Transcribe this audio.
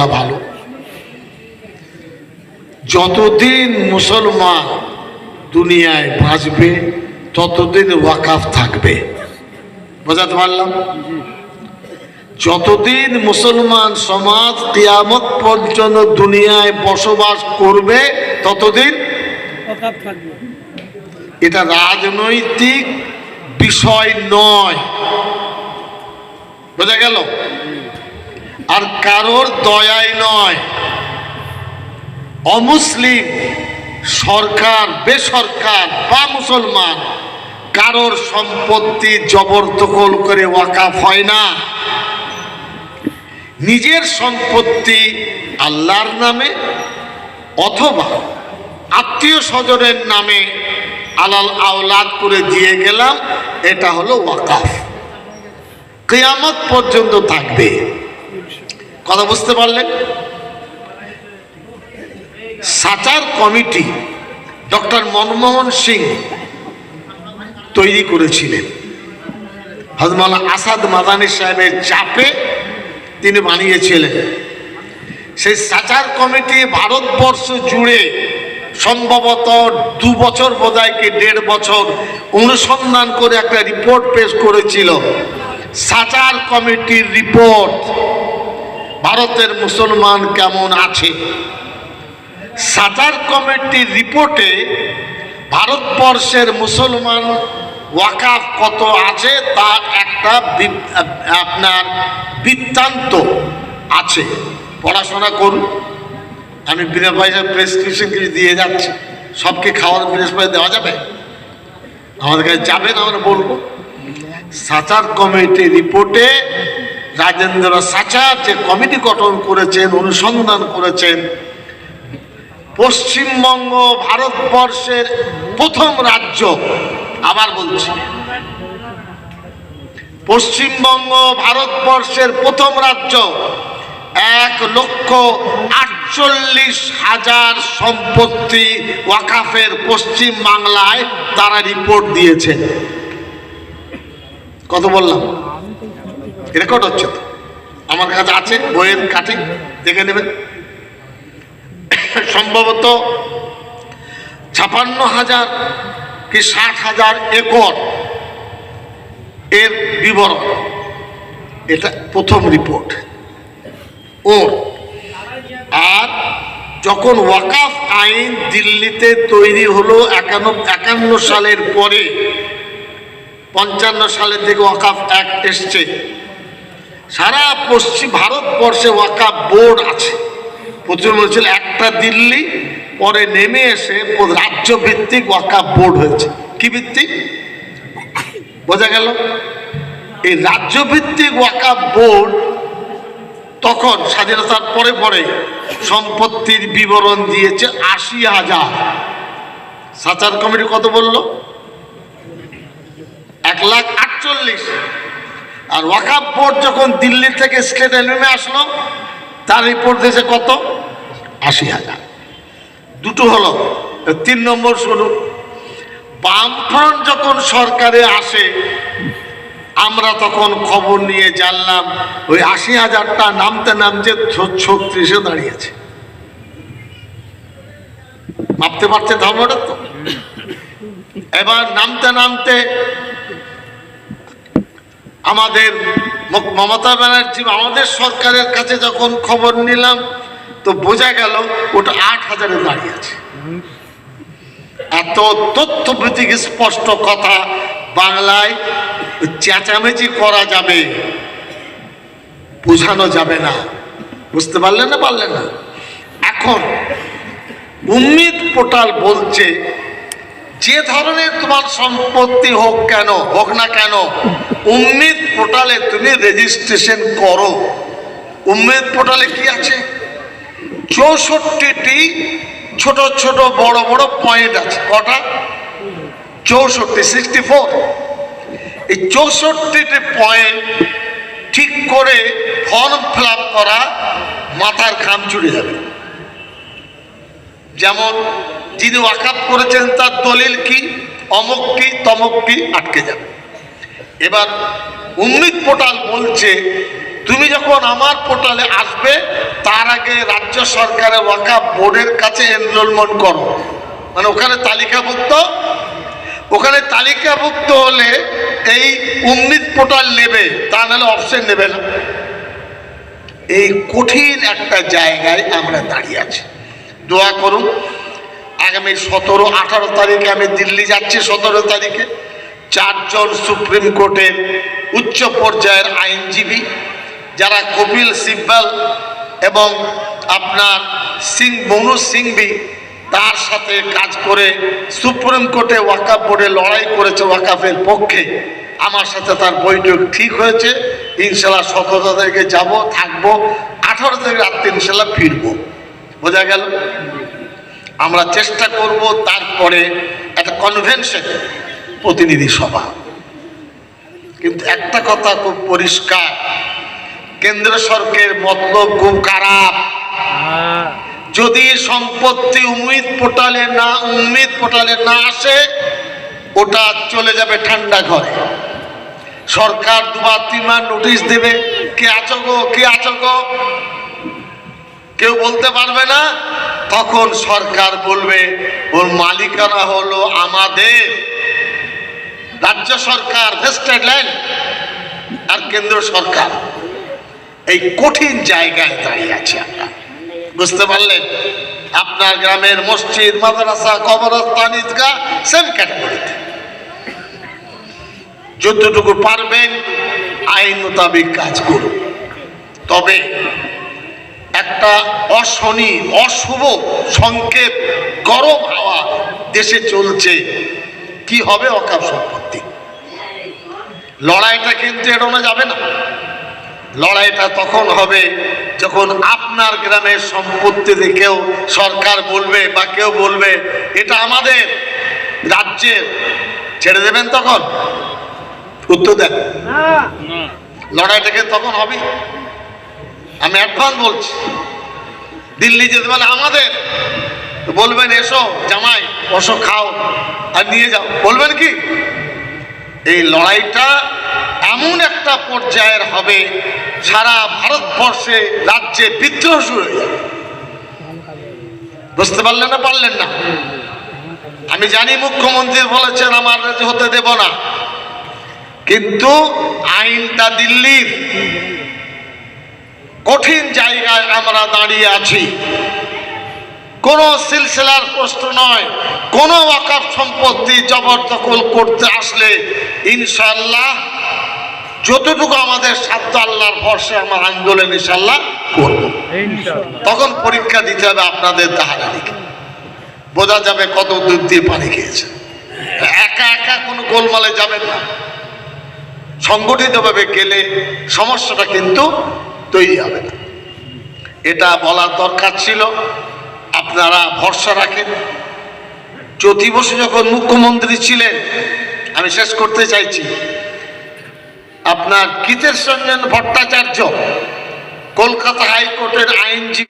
বলা ভালো। যতদিন মুসলমান দুনিয়ায় বাঁচবে ততদিন ওয়াকাফ থাকবে। বোঝাতে পারলাম? যতদিন মুসলমান সমাজ কিয়ামত পর্যন্ত দুনিয়ায় বসবাস করবে ততদিন এটা রাজনৈতিক বিষয় নয়। বোঝা গেল? আর কারোর দয়াই নয়। অমুসলিম, সরকার, বেসরকার বা মুসলমান, কারোর সম্পত্তি জবরদখল করে ওয়াকাফ হয় না। নিজের সম্পত্তি আল্লাহর নামে অথবা আত্মীয় স্বজনের নামে আলাল আওলাদ করে দিয়ে গেলাম, এটা হলো ওয়াকাফ। কেয়ামত পর্যন্ত থাকবে। কথা বুঝতে পারলেন? সাচার কমিটি ডক্টর মনমোহন সিং তৈরি করেছিলেন। হজমাল আসাদ মাদানী সাহেবের চাপে তিনি বানিয়েছিলেন। সেই সাচার কমিটি ভারতবর্ষ জুড়ে সম্ভবত দু বছর বোধহয় কি দেড় বছর অনুসন্ধান করে একটা রিপোর্ট পেশ করেছিল। সাচার কমিটির রিপোর্ট। ভারতের মুসলমান কেমন আছে? সাচার কমিটির রিপোর্টে ভারতবর্ষের মুসলমান ওয়াকাফ কত আছে? তার একটা আপনার বৃত্তান্ত আছে। পড়াশোনা করুন। আমি বিনা পয়সা প্রেসক্রিপশন কিছু দিয়ে যাচ্ছি। সবকে খাওয়ার বিনা পয়সা দেওয়া যাবে? আমাদের কাছে যাবেন, আমরা বলব। সাচার কমিটি রিপোর্টে রাজেন্দ্র সাচার যে কমিটি গঠন করেছেন, অনুসন্ধান করেছেন, পশ্চিমবঙ্গ ভারতবর্ষের প্রথম রাজ্য, আবার বলছি, পশ্চিমবঙ্গ ভারতবর্ষের প্রথম রাজ্য, এক লক্ষ আটচল্লিশ হাজার সম্পত্তি ওয়াকাফের পশ্চিম বাংলায় তারা রিপোর্ট দিয়েছে। কত বললাম? রেকর্ড হচ্ছে তো। আমার কাছে আছে, বইয়ের কাঠি, দেখে নেবেন। সম্ভবত ছাপান্ন হাজার কি ষাট হাজার একর এর বিবরণ। এটা প্রথম রিপোর্ট ওর আর যখন ওয়াকাফ আইন দিল্লিতে তৈরি হলো একান্ন একান্ন সালের পরে, পঞ্চান্ন সালের দিকে ওয়াকাফ অ্যাক্ট এসছে। সারা পশ্চিম ভারতবর্ষে ওয়াকাফ বোর্ড আছে। প্রথমে বলছিল একটা দিল্লি, পরে নেমে এসে রাজ্য ভিত্তিক ওয়াকাফ বোর্ড হয়েছে। কি ভিত্তিক? বোঝা গেল? এই রাজ্য ভিত্তিক ওয়াকাফ বোর্ড তখন স্বাধীনতার পরে পরে সম্পত্তির বিবরণ দিয়েছে আশি হাজার। সাচার কমিটি কত বলল? এক লাখ আটচল্লিশ। আর ওয়াকাফ বোর্ড যখন দিল্লি থেকে স্টেটে নেমে আসলো, তার রিপোর্ট দিয়েছে কত? আশি হাজার। দুটো হলো, তিন নম্বর শুনুন বামফ্রন্ট যখন সরকারে আসে, আমরা তখন খবর নিয়ে জানলাম, ওই আশি হাজারটা নামতে নামতে ছত্রিশে দাঁড়িয়েছে। ভাবতে পারছে ধর্মটা তো? এবার নামতে নামতে আমাদের মমতা ব্যানার্জি আমাদের সরকারের কাছে যখন খবর নিলাম, তো বোঝা গেল ওটা আট হাজারে দাঁড়িয়ে আছে। এত তথ্যভিত্তিক স্পষ্ট কথা বাংলায় চেঁচামেচি করা যাবে, বোঝানো যাবে না। বুঝতে পারলেন না পারলেন না? এখন উম্মিদ পোর্টাল বলছে যে ধরনের তোমার সম্পত্তি হোক কেন, হোক না কেন, উম্মিদ পোর্টালে তুমি রেজিস্ট্রেশন করো। উম্মিদ পোর্টালে কি আছে? চৌষট্টিটি ছোট ছোট বড় বড় পয়েন্ট আছে। কটা? চৌষট্টি সিক্সটি ফোর এই চৌষট্টিটি পয়েন্ট ঠিক করে ফর্ম ফিল করা মাথার খাম চুড়ে যাবে যেমন যিনি ওয়াকাপ করেছেন, তার দলিল কি? অমুক কি, তমক কি, আটকে যাবে। এবার উম্মিদ পোর্টাল বলছে, তুমি যখন আমার পোর্টালে আসবে, তার আগে রাজ্য সরকারের ওয়াকাফ বোর্ডের কাছে এনরোলমেন্ট করো। মানে ওখানে তালিকাভুক্ত? ওখানে তালিকাভুক্ত হলে এই উম্মিদ পোর্টাল নেবে, তা নাহলে অপশন নেবে না। এই কঠিন একটা জায়গায় আমরা দাঁড়িয়ে আছি। দোয়া করুন আগামী সতেরো, আঠারো তারিখে আমি দিল্লি যাচ্ছি সতেরো তারিখে। চারজন সুপ্রিম কোর্টের উচ্চ পর্যায়ের আইনজীবী, যারা কপিল সিব্বল এবং আপনার সিং, মনু সিংভি, তার সাথে কাজ করে সুপ্রিম কোর্টে ওয়াকাফ বোর্ডে লড়াই করেছে ওয়াকাফের পক্ষে। আমার সাথে তার বৈঠক ঠিক হয়েছে। ইনশাল্লাহ সতেরো তারিখে যাব, থাকব। আঠারো তারিখ রাত্রে ইনশাল্লাহ ফিরবো। বোঝা গেল? আমরা চেষ্টা করব তারপরে একটা কনভেনশন প্রতিনিধি সভা। কিন্তু একটা কথা খুব পরিষ্কার, কেন্দ্র সরকারের মতলব খুব খারাপ। যদি সম্পত্তি উম্মিদ পোর্টালে না উম্মিদ পোর্টালে না আসে, ওটা চলে যাবে ঠান্ডা ঘরে। সরকার দুবার তিনবার নোটিশ দেবে, কে গো কে গো? কেউ বলতে পারবে না, তখন সরকার বলবে, ওর মালিকানা হলো আমাদের। রাজ্য সরকার আর কেন্দ্র সরকার। এই কঠিন জায়গায় দাঁড়িয়ে আছি আমরা। বুঝতে পারলেন? আপনার গ্রামের মসজিদ, মাদ্রাসা, কবরস্থান, ঈদগাহ সেম ক্যাটাগরিতে যতটুকু পারবেন, আইন মোতাবিক কাজ করুন। তবে একটা অশনি অশুভ সংকেত গরম হাওয়া দেশে চলছে। কি হবে অকাপ সম্পত্তি? লড়াইটা কিন্তু এড়ানো যাবে না। লড়াইটা তখন হবে যখন আপনার গ্রামের সম্পত্তিতে কেউ সরকার বলবে বা কেউ বলবে এটা আমাদের রাজ্যের। ছেড়ে দেবেন তখন? উত্তর দেন। লড়াইটাকে তখন হবে? আমি অ্যাডভান্স বলছি। দিল্লি যেতে বলে আমাদের। বলবেন, এসো জামাই, বসো, খাও আর নিয়ে যাও। বলবেন কি? এই লড়াইটা এমন একটা পর্যায়ের হবে, সারা ভারতবর্ষে রাজ্যে বিদ্রোহ শুরু হয়ে যাবে। বুঝতে পারলেন না পারলেন না? আমি জানি মুখ্যমন্ত্রী বলেছেন, আমার হতে দেব না। কিন্তু আইনটা দিল্লির। জায়গায় আমরা দাঁড়িয়ে আছি। কোনো সিলসিলার প্রশ্ন নয় কোনো ওয়াকাফ সম্পত্তি জবরদখল করতে আসলে ইনশাল্লাহ যতটুকু আমাদের সাধ্য আল্লাহর ভরসে আমার আন্দোলন ইনশাল্লাহ করব। তখন পরীক্ষা দিতে হবে আপনাদের দাহারানিকে। বোঝা যাবে কত দূর দিয়ে পানি খেয়েছে। একা একা কোনো গোলমালে যাবেন না। সংগঠিতভাবে গেলে সমস্যাটা কিন্তু তৈরি হবে না। এটা বলার দরকার ছিল। আপনারা ভরসা রাখেন। চতি বসু যখন মুখ্যমন্ত্রী ছিলেন, আমি শেষ করতে চাইছি। আপনার গীতের রঞ্জন ভট্টাচার্য কলকাতা হাইকোর্টের আইনজীবী